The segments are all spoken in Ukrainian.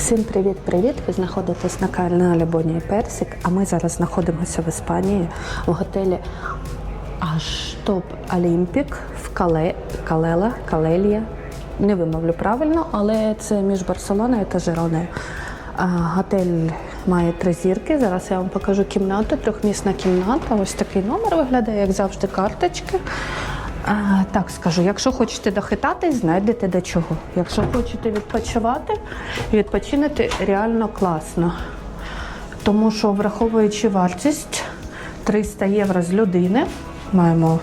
Всім привіт-привіт! Ви знаходитесь на каналі Боні і Персик, а ми зараз знаходимося в Іспанії в готелі Аштоп Олімпік в Кале, Калела, Калелія. Не вимовлю правильно, але це між Барселоною та Жироною. Готель має три зірки. Зараз я вам покажу кімнату, трьохмісна кімната. Ось такий номер виглядає, як завжди, карточки. А, так скажу, якщо хочете дохитатись, знайдете до чого. Якщо хочете відпочивати, відпочинете реально класно. Тому що, враховуючи вартість 300 євро з людини, маємо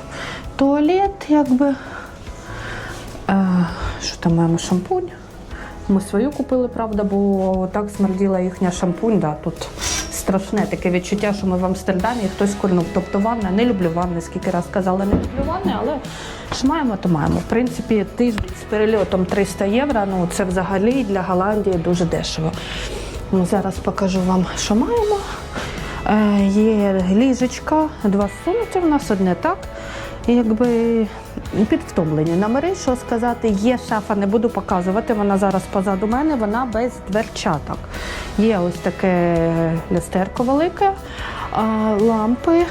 туалет, якби. Е, що там маємо шампунь. Ми свою купили, правда, бо так смерділа їхня шампунь. Да, тут страшне таке відчуття, що ми в Амстердамі і хтось курнув. Тобто ванна, не люблю ванни, скільки раз казала, не люблю ванни, але ж маємо, то маємо. В принципі, тиждень з перельотом 300 євро, ну це взагалі для Голландії дуже дешево. Ну, зараз покажу вам, що маємо. Е, є ліжечка, два сумки. в нас, одне так. Якби підвтомлені номери, що сказати, є шафа, не буду показувати, вона зараз позаду мене, вона без дверчаток. Є ось таке люстерко велике, лампи,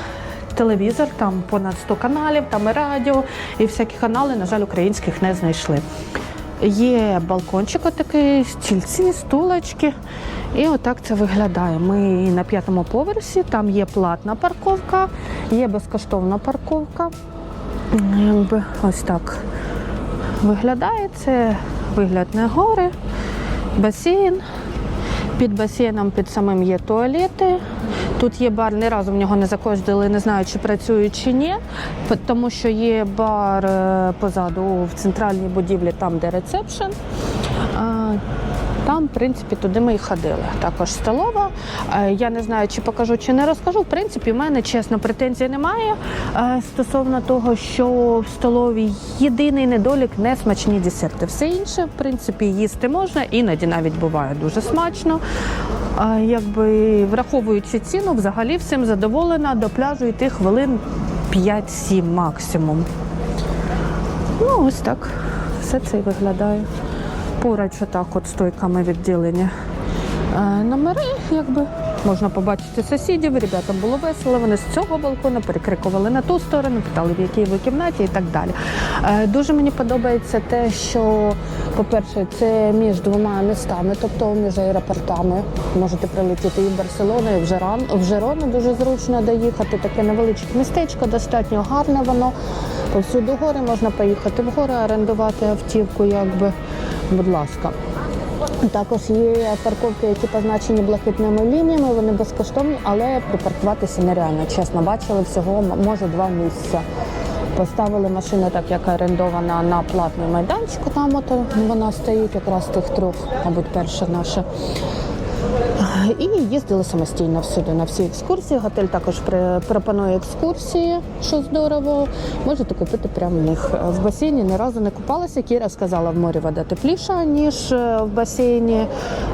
телевізор, там понад 100 каналів, там і радіо, і всякі канали, на жаль, українських не знайшли. Є балкончик отакий, стільці, стулочки. І отак це виглядає. Ми на п'ятому поверсі, там є платна парковка, є безкоштовна парковка. Якби ось так виглядає. Це вигляд на гори, басейн. Під басейном, під самим є туалети. Тут є бар, ні разу в нього не закоздили, не знаю, чи працює чи ні, тому що є бар е, позаду в центральній будівлі, там де ресепшн. Там, в принципі, туди ми і ходили. Також столова. Е, Я не знаю, чи покажу, чи не розкажу. В принципі, в мене чесно претензій немає е, стосовно того, що в столовій єдиний недолік не смачні десерти. Все інше, в принципі, їсти можна, іноді навіть буває дуже смачно. Якби враховуючи ціну, взагалі всім задоволена до пляжу йти хвилин 5-7 максимум. Ну, ось так. Все це і виглядає. Поруч отак от стойками відділення. Е, Номери, якби можна побачити сусідів, ребятам було весело. Вони з цього балкона перекрикували на ту сторону, питали, в якій ви кімнаті і так далі. Е, Дуже мені подобається те, що, по-перше, це між двома містами, тобто між аеропортами. Можете прилетіти і в Барселону, і в Жерон. В Жерону дуже зручно доїхати. Таке невеличке містечко, достатнььо гарне воно. Повсюду гори можна поїхати в гори, орендувати автівку, якби, будь ласка. Також є парковки, які позначені блакитними лініями, вони безкоштовні, але припаркуватися нереально. Чесно, бачили всього, може, два місця. Поставили машину, так як орендована на платний майданчику, там от вона стоїть, якраз тих трьох, мабуть, перша наша. І їздили самостійно всюди на всі екскурсії. Готель також пропонує екскурсії, що здорово. Можете купити прямо в них. В басейні ні разу не купалася. Кіра сказала, в морі вода тепліша, ніж е, в басейні.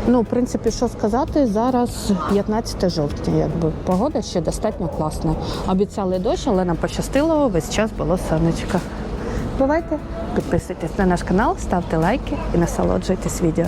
Ну, в принципі, що сказати, зараз 15 жовтня, якби погода ще достатньо класна. Обіцяли дощ, але нам пощастило, весь час було сонечко. Бувайте, підписуйтесь на наш канал, ставте лайки і насолоджуйтесь відео.